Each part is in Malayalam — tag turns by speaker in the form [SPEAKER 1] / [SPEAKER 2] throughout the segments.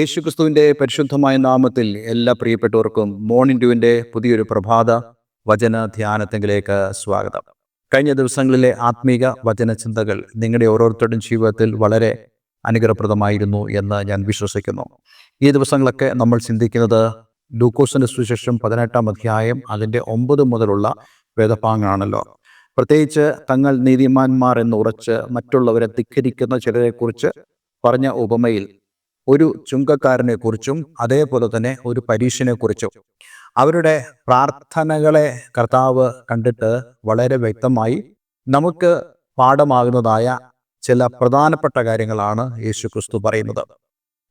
[SPEAKER 1] യേശുക്രിസ്തുവിന്റെ പരിശുദ്ധമായ നാമത്തിൽ എല്ലാ പ്രിയപ്പെട്ടവർക്കും മോർണിംഗ് ഡ്യൂവിന്റെ പുതിയൊരു പ്രഭാത വചന ധ്യാനത്തിലേക്ക് സ്വാഗതം. കഴിഞ്ഞ ദിവസങ്ങളിലെ ആത്മീക വചന ചിന്തകൾ നിങ്ങളുടെ ഓരോരുത്തരുടെയും ജീവിതത്തിൽ വളരെ അനുഗ്രഹപ്രദമായിരുന്നു എന്ന് ഞാൻ വിശ്വസിക്കുന്നു. ഈ ദിവസങ്ങളൊക്കെ നമ്മൾ ചിന്തിക്കുന്നത് ലൂക്കോസിന്റെ സുശേഷം പതിനെട്ടാം അധ്യായം അതിന്റെ ഒമ്പത് മുതലുള്ള വേദഭാഗങ്ങളാണല്ലോ. പ്രത്യേകിച്ച് തങ്ങൾ നീതിമാന്മാർ എന്ന് ഉറച്ച് മറ്റുള്ളവരെ ധിക്കരിക്കുന്ന ചിലരെക്കുറിച്ച് പറഞ്ഞ ഉപമയിൽ ഒരു ചുങ്കക്കാരനെ കുറിച്ചും അതേപോലെ തന്നെ ഒരു പരീക്ഷനെ കുറിച്ചും അവരുടെ പ്രാർത്ഥനകളെ കർത്താവ് കണ്ടിട്ട് വളരെ വ്യക്തമായി നമുക്ക് പാഠമാകുന്നതായ ചില പ്രധാനപ്പെട്ട കാര്യങ്ങളാണ് യേശു ക്രിസ്തു പറയുന്നത്.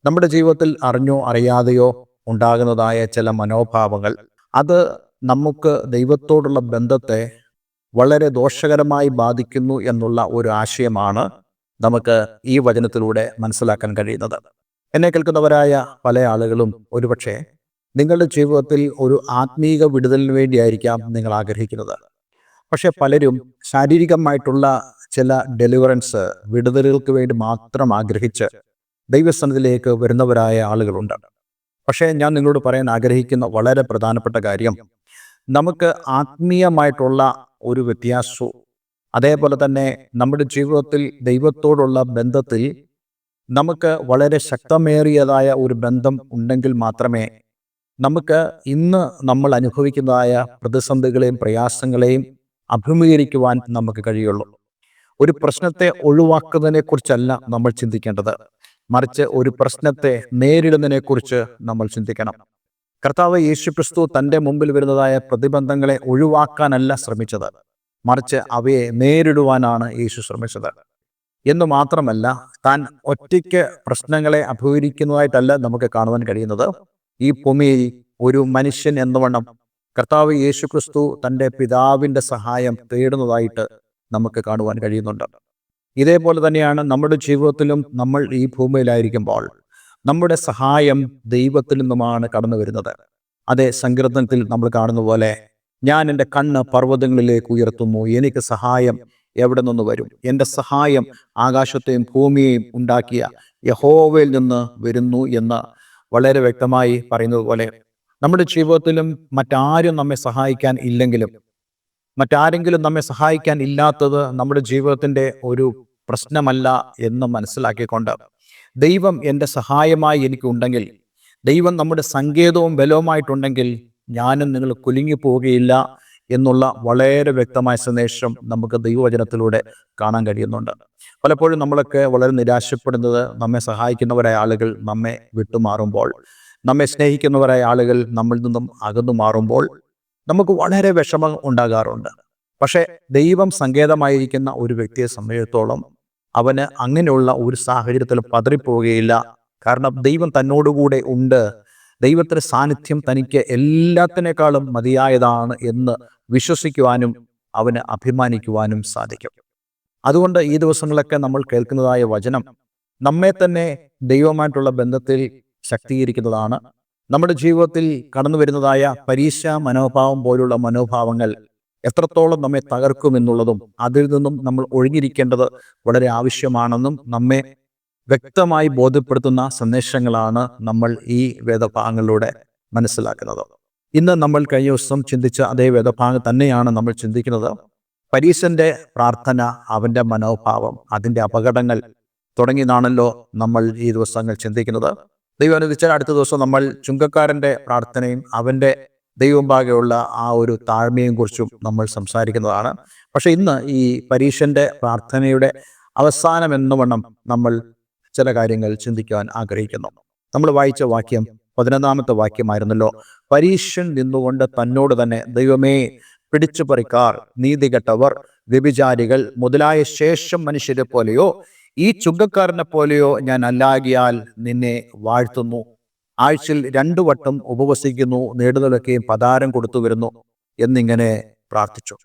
[SPEAKER 1] നമ്മുടെ ജീവിതത്തിൽ അറിഞ്ഞോ അറിയാതെയോ ഉണ്ടാകുന്നതായ ചില മനോഭാവങ്ങൾ അത് നമുക്ക് ദൈവത്തോടുള്ള ബന്ധത്തെ വളരെ ദോഷകരമായി ബാധിക്കുന്നു എന്നുള്ള ഒരു ആശയമാണ് നമുക്ക് ഈ വചനത്തിലൂടെ മനസ്സിലാക്കാൻ കഴിയുന്നത്. എന്നെ കേൾക്കുന്നവരായ പല ആളുകളും ഒരുപക്ഷെ നിങ്ങളുടെ ജീവിതത്തിൽ ഒരു ആത്മീക വിടുതലിന് വേണ്ടിയായിരിക്കാം നിങ്ങൾ ആഗ്രഹിക്കുന്നത്. പക്ഷെ പലരും ശാരീരികമായിട്ടുള്ള ചില ഡെലിവറൻസ് വിടുതലുകൾക്ക് വേണ്ടി മാത്രം ആഗ്രഹിച്ച് ദൈവസ്ഥാനത്തിലേക്ക് വരുന്നവരായ ആളുകളുണ്ട്. പക്ഷേ ഞാൻ നിങ്ങളോട് പറയാൻ ആഗ്രഹിക്കുന്ന വളരെ പ്രധാനപ്പെട്ട കാര്യം നമുക്ക് ആത്മീയമായിട്ടുള്ള ഒരു വ്യത്യാസവും അതേപോലെ തന്നെ നമ്മുടെ ജീവിതത്തിൽ ദൈവത്തോടുള്ള ബന്ധത്തിൽ നമുക്ക് വളരെ ശക്തമേറിയതായ ഒരു ബന്ധം ഉണ്ടെങ്കിൽ മാത്രമേ നമുക്ക് ഇന്ന് നമ്മൾ അനുഭവിക്കുന്നതായ പ്രതിസന്ധികളെയും പ്രയാസങ്ങളെയും അഭിമുഖീകരിക്കുവാൻ നമുക്ക് കഴിയുള്ളൂ. ഒരു പ്രശ്നത്തെ ഒഴിവാക്കുന്നതിനെ കുറിച്ചല്ല നമ്മൾ ചിന്തിക്കേണ്ടത്. മറിച്ച് ഒരു പ്രശ്നത്തെ നേരിടുന്നതിനെക്കുറിച്ച് നമ്മൾ ചിന്തിക്കണം. കർത്താവ് യേശു ക്രിസ്തു തന്റെ മുമ്പിൽ വരുന്നതായ പ്രതിബന്ധങ്ങളെ ഒഴിവാക്കാനല്ല ശ്രമിച്ചത്. മറിച്ച് അവയെ നേരിടുവാനാണ് യേശു ശ്രമിച്ചത്. എന്ന് മാത്രമല്ല താൻ ഒറ്റയ്ക്ക് പ്രശ്നങ്ങളെ അഭിമുഖീകരിക്കുന്നതായിട്ടല്ല നമുക്ക് കാണുവാൻ കഴിയുന്നത്. ഈ ഭൂമിയിൽ ഒരു മനുഷ്യൻ എന്നവണ്ണം കർത്താവ് യേശു ക്രിസ്തു തന്റെ പിതാവിന്റെ സഹായം തേടുന്നതായിട്ട് നമുക്ക് കാണുവാൻ കഴിയുന്നുണ്ട്. ഇതേപോലെ തന്നെയാണ് നമ്മുടെ ജീവിതത്തിലും നമ്മൾ ഈ ഭൂമിയിലായിരിക്കുമ്പോൾ നമ്മുടെ സഹായം ദൈവത്തിൽ നിന്നുമാണ് കടന്നു വരുന്നത്. അതേ സങ്കീർത്തനത്തിൽ നമ്മൾ കാണുന്ന പോലെ ഞാൻ എന്റെ കണ്ണ് പർവതങ്ങളിലേക്ക് ഉയർത്തുന്നു. എനിക്ക് സഹായം എവിടെ നിന്ന് വരും? എന്റെ സഹായം ആകാശത്തെയും ഭൂമിയെയും ഉണ്ടാക്കിയ യഹോവയിൽ നിന്ന് വരുന്നു എന്ന് വളരെ വ്യക്തമായി പറയുന്നത് പോലെ നമ്മുടെ ജീവിതത്തിലും മറ്റാരും നമ്മെ സഹായിക്കാൻ ഇല്ലെങ്കിലും മറ്റാരെങ്കിലും നമ്മെ സഹായിക്കാൻ ഇല്ലാത്തത് നമ്മുടെ ജീവിതത്തിന്റെ ഒരു പ്രശ്നമല്ല എന്ന് മനസ്സിലാക്കിക്കൊണ്ട് ദൈവം എന്റെ സഹായമായി എനിക്കുണ്ടെങ്കിൽ ദൈവം നമ്മുടെ സങ്കേതവും ബലവുമായിട്ടുണ്ടെങ്കിൽ ഞാനും നിങ്ങൾ കുലുങ്ങി പോവുകയില്ല എന്നുള്ള വളരെ വ്യക്തമായ സന്ദേശം നമുക്ക് ദൈവവചനത്തിലൂടെ കാണാൻ കഴിയുന്നുണ്ട്. പലപ്പോഴും നമ്മളൊക്കെ വളരെ നിരാശപ്പെടുന്നത് നമ്മെ സഹായിക്കുന്നവരായ ആളുകൾ നമ്മെ വിട്ടുമാറുമ്പോൾ നമ്മെ സ്നേഹിക്കുന്നവരായ ആളുകൾ നമ്മളിൽ നിന്നും അകന്നു മാറുമ്പോൾ നമുക്ക് വളരെ വിഷമം ഉണ്ടാകാറുണ്ട്. പക്ഷേ ദൈവം സങ്കേതമായിരിക്കുന്ന ഒരു വ്യക്തിയെ സംബന്ധിച്ചിടത്തോളം അവന് അങ്ങനെയുള്ള ഒരു സാഹചര്യത്തിൽ പതറിപ്പോവുകയില്ല. കാരണം ദൈവം തന്നോടുകൂടെ ഉണ്ട്. ദൈവത്തിന്റെ സാന്നിധ്യം തനിക്ക് എല്ലാത്തിനേക്കാളും മതിയായതാണ് എന്ന് വിശ്വസിക്കുവാനും അവന് അഭിമാനിക്കുവാനും സാധിക്കും. അതുകൊണ്ട് ഈ ദിവസങ്ങളൊക്കെ നമ്മൾ കേൾക്കുന്നതായ വചനം നമ്മെ തന്നെ ദൈവമായിട്ടുള്ള ബന്ധത്തിൽ ശക്തീകരിക്കുന്നതാണ്. നമ്മുടെ ജീവിതത്തിൽ കടന്നു വരുന്നതായ പരീക്ഷ മനോഭാവം പോലുള്ള മനോഭാവങ്ങൾ എത്രത്തോളം നമ്മെ തകർക്കുമെന്നുള്ളതും അതിൽ നിന്നും നമ്മൾ ഒഴിഞ്ഞിരിക്കേണ്ടത് വളരെ ആവശ്യമാണെന്നും നമ്മെ വ്യക്തമായി ബോധ്യപ്പെടുത്തുന്ന സന്ദേശങ്ങളാണ് നമ്മൾ ഈ വേദഭാഗങ്ങളിലൂടെ മനസ്സിലാക്കുന്നത്. ഇന്ന് നമ്മൾ കഴിഞ്ഞ ദിവസം ചിന്തിച്ച അതേ വേദഭാഗം തന്നെയാണ് നമ്മൾ ചിന്തിക്കുന്നത്. പരീശന്റെ പ്രാർത്ഥന അവന്റെ മനോഭാവം അതിന്റെ അപകടങ്ങൾ തുടങ്ങിയതാണല്ലോ നമ്മൾ ഈ ദിവസങ്ങൾ ചിന്തിക്കുന്നത്. ദൈവം അനുവദിച്ചാൽ അടുത്ത ദിവസം നമ്മൾ ചുങ്കക്കാരന്റെ പ്രാർത്ഥനയും അവന്റെ ദൈവമ്പാകെയുള്ള ആ ഒരു താഴ്മയും കുറിച്ചും നമ്മൾ സംസാരിക്കുന്നതാണ്. പക്ഷെ ഇന്ന് ഈ പരീക്ഷന്റെ പ്രാർത്ഥനയുടെ അവസാനം എന്നുവണ്ണം നമ്മൾ ചില കാര്യങ്ങൾ ചിന്തിക്കുവാൻ ആഗ്രഹിക്കുന്നു. നമ്മൾ വായിച്ച വാക്യം പതിനൊന്നാമത്തെ വാക്യമായിരുന്നല്ലോ. പരീക്ഷൻ നിന്നുകൊണ്ട് തന്നോട് തന്നെ ദൈവമേ പിടിച്ചു പറിക്കാർ നീതികെട്ടവർ വ്യഭിചാരികൾ മുതലായ ശേഷം മനുഷ്യരെ പോലെയോ ഈ ചുങ്കക്കാരനെ പോലെയോ ഞാൻ അല്ലാകിയാൽ നിന്നെ വാഴ്ത്തുന്നു. ആഴ്ചയിൽ രണ്ടു വട്ടം ഉപവസിക്കുന്നു നേടുന്നതൊക്കെയും പതാരം കൊടുത്തു വരുന്നു എന്നിങ്ങനെ പ്രാർത്ഥിച്ചു.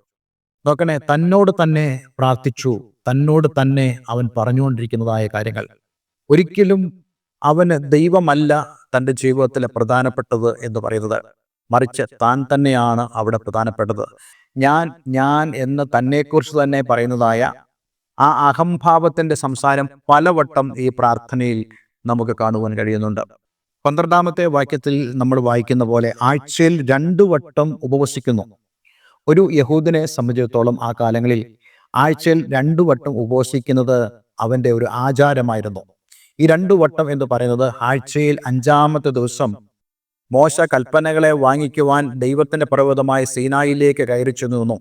[SPEAKER 1] നോക്കണേ തന്നോട് തന്നെ പ്രാർത്ഥിച്ചു. തന്നോട് തന്നെ അവൻ പറഞ്ഞുകൊണ്ടിരിക്കുന്നതായ കാര്യങ്ങൾ. ഒരിക്കലും അവന് ദൈവമല്ല തന്റെ ജീവിതത്തിലെ പ്രധാനപ്പെട്ടത് എന്ന് പറയുന്നത്. മറിച്ച് താൻ തന്നെയാണ് അവിടെ പ്രധാനപ്പെട്ടത്. ഞാൻ ഞാൻ എന്ന് തന്നെക്കുറിച്ച് തന്നെ പറയുന്നതായ ആ അഹംഭാവത്തിന്റെ സംസാരം പലവട്ടം ഈ പ്രാർത്ഥനയിൽ നമുക്ക് കാണുവാൻ കഴിയുന്നുണ്ട്. പന്ത്രണ്ടാമത്തെ വാക്യത്തിൽ നമ്മൾ വായിക്കുന്ന പോലെ ആഴ്ചയിൽ രണ്ടു വട്ടം ഉപവസിക്കുന്നു. ഒരു യഹൂദിനെ സംബന്ധിച്ചിടത്തോളം ആ കാലങ്ങളിൽ ആഴ്ചയിൽ രണ്ടു വട്ടം ഉപവസിക്കുന്നത് അവന്റെ ഒരു ആചാരമായിരുന്നു. ഈ രണ്ടു വട്ടം എന്ന് പറയുന്നത് ആഴ്ചയിൽ അഞ്ചാമത്തെ ദിവസം. മോശ കൽപ്പനകളെ വാങ്ങിക്കുവാൻ ദൈവത്തിന്റെ പർവതമായ സീനായിലേക്ക് കയറി ചെന്നു നിന്നു.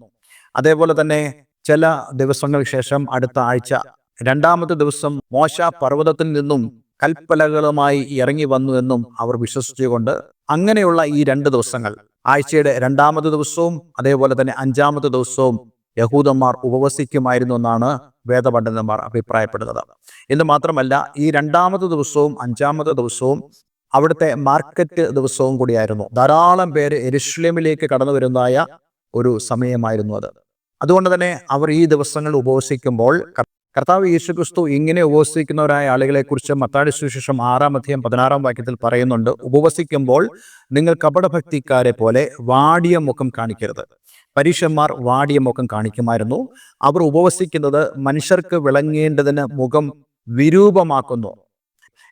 [SPEAKER 1] അതേപോലെ തന്നെ ചില ദിവസങ്ങൾക്ക് ശേഷം അടുത്ത ആഴ്ച രണ്ടാമത്തെ ദിവസം മോശ പർവതത്തിൽ നിന്നും കൽപ്പലകളുമായി ഇറങ്ങി വന്നു എന്നും അവർ വിശ്വസിച്ചുകൊണ്ട് അങ്ങനെയുള്ള ഈ രണ്ട് ദിവസങ്ങൾ ആഴ്ചയുടെ രണ്ടാമത്തെ ദിവസവും അതേപോലെ തന്നെ അഞ്ചാമത്തെ ദിവസവും യഹൂദന്മാർ ഉപവസിക്കുമായിരുന്നു എന്നാണ് വേദപണ്ഡിതന്മാർ അഭിപ്രായപ്പെടുന്നത്. എന്ന് മാത്രമല്ല ഈ രണ്ടാമത്തെ ദിവസവും അഞ്ചാമത്തെ ദിവസവും അവിടുത്തെ മാർക്കറ്റ് ദിവസവും കൂടിയായിരുന്നു. ധാരാളം പേര് എരുഷ്ലേമിലേക്ക് കടന്നു വരുന്നതായ ഒരു സമയമായിരുന്നു അത്. അതുകൊണ്ട് തന്നെ അവർ ഈ ദിവസങ്ങൾ ഉപവസിക്കുമ്പോൾ കർത്താവ് യേശുക്രിസ്തു ഇങ്ങനെ ഉപവസിക്കുന്നവരായ ആളുകളെക്കുറിച്ച് മത്താടി സുശേഷം ആറാം അധ്യയം പതിനാറാം വാക്യത്തിൽ പറയുന്നുണ്ട്. ഉപവസിക്കുമ്പോൾ നിങ്ങൾ കപടഭക്തിക്കാരെ പോലെ വാടിയ മുഖം കാണിക്കരുത്. പരീക്ഷന്മാർ വാടിയ മുഖം കാണിക്കുമായിരുന്നു. അവർ ഉപവസിക്കുന്നത് മനുഷ്യർക്ക് വിളങ്ങേണ്ടതിന് മുഖം വിരൂപമാക്കുന്നു.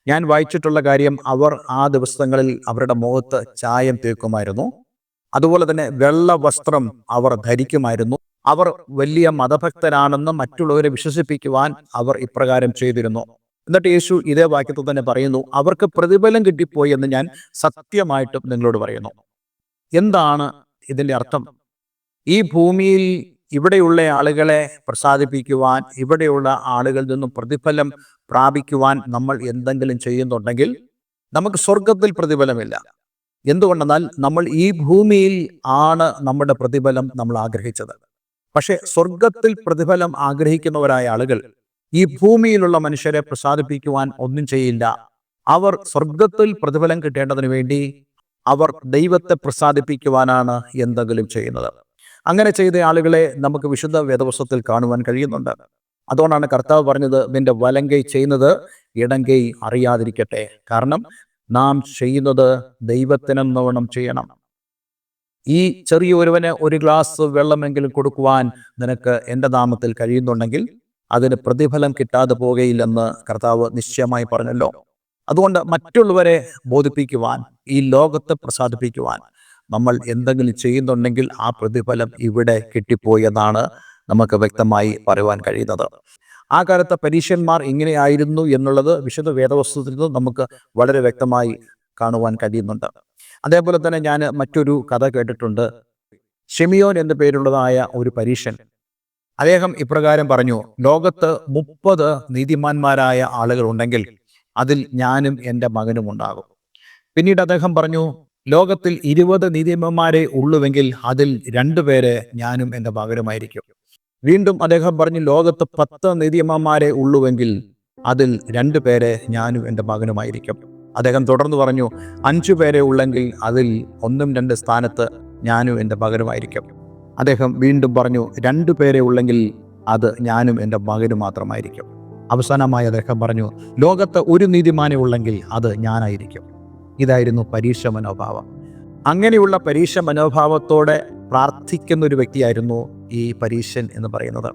[SPEAKER 1] ഞാൻ വായിച്ചിട്ടുള്ള കാര്യം അവർ ആ ദിവസങ്ങളിൽ അവരുടെ മുഖത്ത് ചായം തീർക്കുമായിരുന്നു അതുപോലെ തന്നെ വെള്ള വസ്ത്രം അവർ ധരിക്കുമായിരുന്നു. അവർ വലിയ മതഭക്തരാണെന്ന് മറ്റുള്ളവരെ വിശ്വസിപ്പിക്കുവാൻ അവർ ഇപ്രകാരം ചെയ്തിരുന്നു. എന്നിട്ട് യേശു ഇതേ വാക്യത്തിൽ തന്നെ പറയുന്നു അവർക്ക് പ്രതിഫലം കിട്ടിപ്പോയി എന്ന് ഞാൻ സത്യമായിട്ടും നിങ്ങളോട് പറയുന്നു. എന്താണ് ഇതിന്റെ അർത്ഥം? ഈ ഭൂമിയിൽ ഇവിടെയുള്ള ആളുകളെ പ്രസാദിപ്പിക്കുവാൻ ഇവിടെയുള്ള ആളുകളിൽ നിന്നും പ്രതിഫലം പ്രാപിക്കുവാൻ നമ്മൾ എന്തെങ്കിലും ചെയ്യുന്നുണ്ടെങ്കിൽ നമുക്ക് സ്വർഗത്തിൽ പ്രതിഫലമില്ല. എന്തുകൊണ്ടെന്നാൽ നമ്മൾ ഈ ഭൂമിയിൽ ആണ് നമ്മുടെ പ്രതിഫലം നമ്മൾ ആഗ്രഹിച്ചത്. പക്ഷെ സ്വർഗത്തിൽ പ്രതിഫലം ആഗ്രഹിക്കുന്നവരായ ആളുകൾ ഈ ഭൂമിയിലുള്ള മനുഷ്യരെ പ്രസാദിപ്പിക്കുവാൻ ഒന്നും ചെയ്യില്ല. അവർ സ്വർഗത്തിൽ പ്രതിഫലം കിട്ടേണ്ടതിന് വേണ്ടി അവർ ദൈവത്തെ പ്രസാദിപ്പിക്കുവാനാണ് എന്തെങ്കിലും ചെയ്യുന്നത്. അങ്ങനെ ചെയ്ത ആളുകളെ നമുക്ക് വിശുദ്ധ വേദവസ്വത്തിൽ കാണുവാൻ കഴിയുന്നുണ്ട്. അതുകൊണ്ടാണ് കർത്താവ് പറഞ്ഞത് നിന്റെ വലങ്കൈ ചെയ്യുന്നത് ഇടങ്കൈ അറിയാതിരിക്കട്ടെ. കാരണം നാം ചെയ്യുന്നത് ദൈവത്തിനെന്നവണ്ണം ചെയ്യണം. ഈ ചെറിയ ഒരുവന് ഒരു ഗ്ലാസ് വെള്ളമെങ്കിലും കൊടുക്കുവാൻ നിനക്ക് എന്റെ നാമത്തിൽ കഴിയുന്നുണ്ടെങ്കിൽ അതിന് പ്രതിഫലം കിട്ടാതെ പോവുകയില്ലെന്ന് കർത്താവ് നിശ്ചയമായി പറഞ്ഞല്ലോ. അതുകൊണ്ട് മറ്റുള്ളവരെ ബോധിപ്പിക്കുവാൻ ഈ ലോകത്തെ പ്രസാദിപ്പിക്കുവാൻ നമ്മൾ എന്തെങ്കിലും ചെയ്യുന്നുണ്ടെങ്കിൽ ആ പ്രതിഫലം ഇവിടെ കിട്ടിപ്പോയി എന്നാണ് നമുക്ക് വ്യക്തമായി പറയുവാൻ കഴിയുന്നത്. ആ കാലത്തെ പരീക്ഷന്മാർ ഇങ്ങനെയായിരുന്നു എന്നുള്ളത് വിശുദ്ധ വേദവസ്തുത്തിൽ നിന്ന് നമുക്ക് വളരെ വ്യക്തമായി കാണുവാൻ കഴിയുന്നുണ്ട്. അതേപോലെ തന്നെ ഞാൻ മറ്റൊരു കഥ കേട്ടിട്ടുണ്ട്. ഷെമിയോൻ എന്ന പേരുള്ളതായ ഒരു പരീക്ഷൻ. അദ്ദേഹം ഇപ്രകാരം പറഞ്ഞു ലോകത്ത് മുപ്പത് നീതിമാന്മാരായ ആളുകൾ ഉണ്ടെങ്കിൽ അതിൽ ഞാനും എന്റെ മകനും ഉണ്ടാകും. പിന്നീട് അദ്ദേഹം പറഞ്ഞു ലോകത്തിൽ ഇരുപത് നീതിമാന്മാരെ ഉള്ളുവെങ്കിൽ അതിൽ രണ്ടുപേരെ ഞാനും എന്റെ മകനുമായിരിക്കും. വീണ്ടും അദ്ദേഹം പറഞ്ഞു ലോകത്ത് പത്ത് നീതിമാന്മാരെ ഉള്ളുവെങ്കിൽ അതിൽ രണ്ടുപേരെ ഞാനും എന്റെ മകനുമായിരിക്കും. അദ്ദേഹം തുടർന്ന് പറഞ്ഞു അഞ്ചു പേരെ ഉള്ളെങ്കിൽ അതിൽ ഒന്നും രണ്ട് സ്ഥാനത്ത് ഞാനും എന്റെ മകനുമായിരിക്കും. അദ്ദേഹം വീണ്ടും പറഞ്ഞു രണ്ടു പേരെ ഉള്ളെങ്കിൽ അത് ഞാനും എന്റെ മകനും മാത്രമായിരിക്കും. അവസാനമായി അദ്ദേഹം പറഞ്ഞു ലോകത്ത് ഒരു നീതിമാനെ ഉള്ളെങ്കിൽ അത് ഞാനായിരിക്കും. ഇതായിരുന്നു പരീക്ഷ മനോഭാവം. അങ്ങനെയുള്ള പരീക്ഷ മനോഭാവത്തോടെ പ്രാർത്ഥിക്കുന്ന ഒരു വ്യക്തിയായിരുന്നു ഈ പരീക്ഷൻ എന്ന് പറയുന്നത്.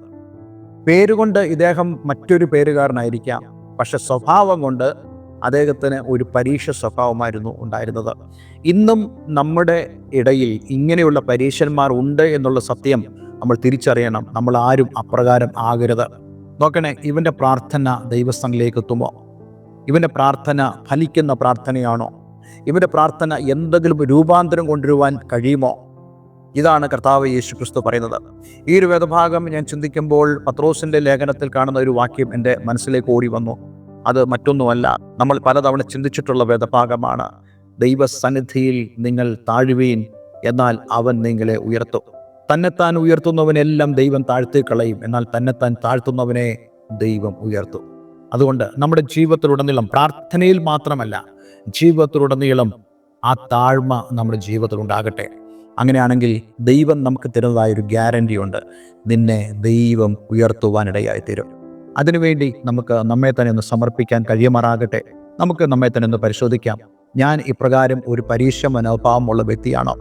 [SPEAKER 1] പേരുകൊണ്ട് ഇദ്ദേഹം മറ്റൊരു പേരുകാരനായിരിക്കാം. പക്ഷെ സ്വഭാവം കൊണ്ട് അദ്ദേഹത്തിന് ഒരു പരീക്ഷ സ്വഭാവമായിരുന്നു ഉണ്ടായിരുന്നത്. ഇന്നും നമ്മുടെ ഇടയിൽ ഇങ്ങനെയുള്ള പരീക്ഷന്മാർ ഉണ്ട് എന്നുള്ള സത്യം നമ്മൾ തിരിച്ചറിയണം. നമ്മൾ ആരും അപ്രകാരം ആകരുത്. നോക്കണേ ഇവന്റെ പ്രാർത്ഥന ദൈവസ്ഥങ്ങളിലേക്ക് എത്തുമോ? ഇവന്റെ പ്രാർത്ഥന ഫലിക്കുന്ന പ്രാർത്ഥനയാണോ? ഇവന്റെ പ്രാർത്ഥന എന്തെങ്കിലും രൂപാന്തരം കൊണ്ടുവരുവാൻ കഴിയുമോ? ഇതാണ് കർത്താവ് യേശു ക്രിസ്തു പറയുന്നത്. ഈ ഒരു വേദഭാഗം ഞാൻ ചിന്തിക്കുമ്പോൾ പത്രോസിന്റെ ലേഖനത്തിൽ കാണുന്ന ഒരു വാക്യം എന്റെ മനസ്സിലേക്ക് ഓടി വന്നു. അത് മറ്റൊന്നുമല്ല. നമ്മൾ പലതവണ ചിന്തിച്ചിട്ടുള്ള വേദഭാഗമാണ്. ദൈവസന്നിധിയിൽ നിങ്ങൾ താഴുവീൻ എന്നാൽ അവൻ നിങ്ങളെ ഉയർത്തും. തന്നെത്താൻ ഉയർത്തുന്നവനെല്ലാം ദൈവം താഴ്ത്തി കളയും എന്നാൽ തന്നെത്താൻ താഴ്ത്തുന്നവനെ ദൈവം ഉയർത്തും. അതുകൊണ്ട് നമ്മുടെ ജീവിതത്തിലുടനീളം പ്രാർത്ഥനയിൽ മാത്രമല്ല ജീവിതത്തിലുടനീളം ആ താഴ്മ നമ്മുടെ ജീവിതത്തിൽ ഉണ്ടാകട്ടെ. അങ്ങനെയാണെങ്കിൽ ദൈവം നമുക്ക് തരുന്നതായ ഒരു ഗ്യാരണ്ടി ഉണ്ട് നിന്നെ ദൈവം ഉയർത്തുവാനിടയായി തരും അതിനുവേണ്ടി നമുക്ക് നമ്മെ തന്നെ ഒന്ന് സമർപ്പിക്കാൻ കഴിയുമാറാകട്ടെ. നമുക്ക് നമ്മെ തന്നെ ഒന്ന് പരിശോധിക്കാം. ഞാൻ ഇപ്രകാരം ഒരു പരീക്ഷ മനോഭാവമുള്ള വ്യക്തിയാണോ.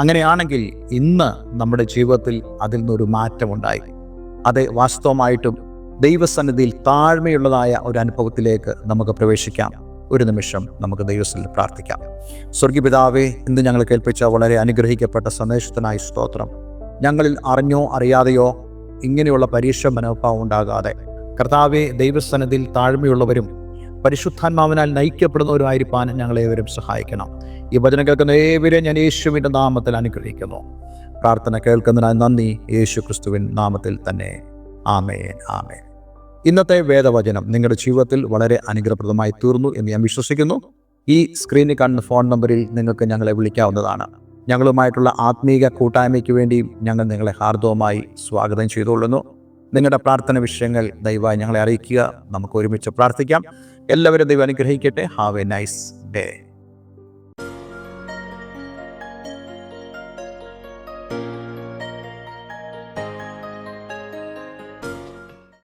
[SPEAKER 1] അങ്ങനെയാണെങ്കിൽ ഇന്ന് നമ്മുടെ ജീവിതത്തിൽ അതിൽ നിന്നൊരു മാറ്റമുണ്ടായി. അത് വാസ്തവമായിട്ടും ദൈവസന്നിധിയിൽ താഴ്മയുള്ളതായ ഒരു അനുഭവത്തിലേക്ക് നമുക്ക് പ്രവേശിക്കാം. ഒരു നിമിഷം നമുക്ക് ദൈവത്തിൽ പ്രാർത്ഥിക്കാം. സ്വർഗീപിതാവേ ഇന്ന് ഞങ്ങൾ കേൾപ്പിച്ച വളരെ അനുഗ്രഹിക്കപ്പെട്ട സന്ദേശത്തിനായി സ്തോത്രം. ഞങ്ങളിൽ അറിഞ്ഞോ അറിയാതെയോ ഇങ്ങനെയുള്ള പരീക്ഷ മനോഭാവം ഉണ്ടാകാതെ കർത്താവെ ദൈവസ്ഥാനത്തിൽ താഴ്മയുള്ളവരും പരിശുദ്ധാത്മാവിനാൽ നയിക്കപ്പെടുന്നവരുമായിരിക്കാൻ ഞങ്ങളേവരും സഹായിക്കണം. ഈ വചനം കേൾക്കുന്ന ഏവരെയും ഞാൻ യേശുവിന്റെ നാമത്തിൽ അനുഗ്രഹിക്കുന്നു. പ്രാർത്ഥന കേൾക്കുന്നതിനായി നന്ദി. യേശു ക്രിസ്തുവിൻ നാമത്തിൽ തന്നെ. ആമേൻ ആമേൻ. ഇന്നത്തെ വേദവചനം നിങ്ങളുടെ ജീവിതത്തിൽ വളരെ അനുഗ്രഹപ്രദമായി തീർന്നു എന്ന് ഞാൻ വിശ്വസിക്കുന്നു. ഈ സ്ക്രീനിൽ കാണുന്ന ഫോൺ നമ്പറിൽ നിങ്ങൾക്ക് ഞങ്ങളെ വിളിക്കാവുന്നതാണ്. ഞങ്ങളുമായിട്ടുള്ള ആത്മീക കൂട്ടായ്മയ്ക്ക് വേണ്ടിയും ഞങ്ങൾ നിങ്ങളെ ഹാർദവമായി സ്വാഗതം ചെയ്തുകൊള്ളുന്നു. നിങ്ങളുടെ പ്രാർത്ഥന വിഷയങ്ങൾ ദയവായി ഞങ്ങളെ അറിയിക്കുക. നമുക്ക് ഒരുമിച്ച് പ്രാർത്ഥിക്കാം. എല്ലാവരും ദൈവം അനുഗ്രഹിക്കട്ടെ. Have A nice day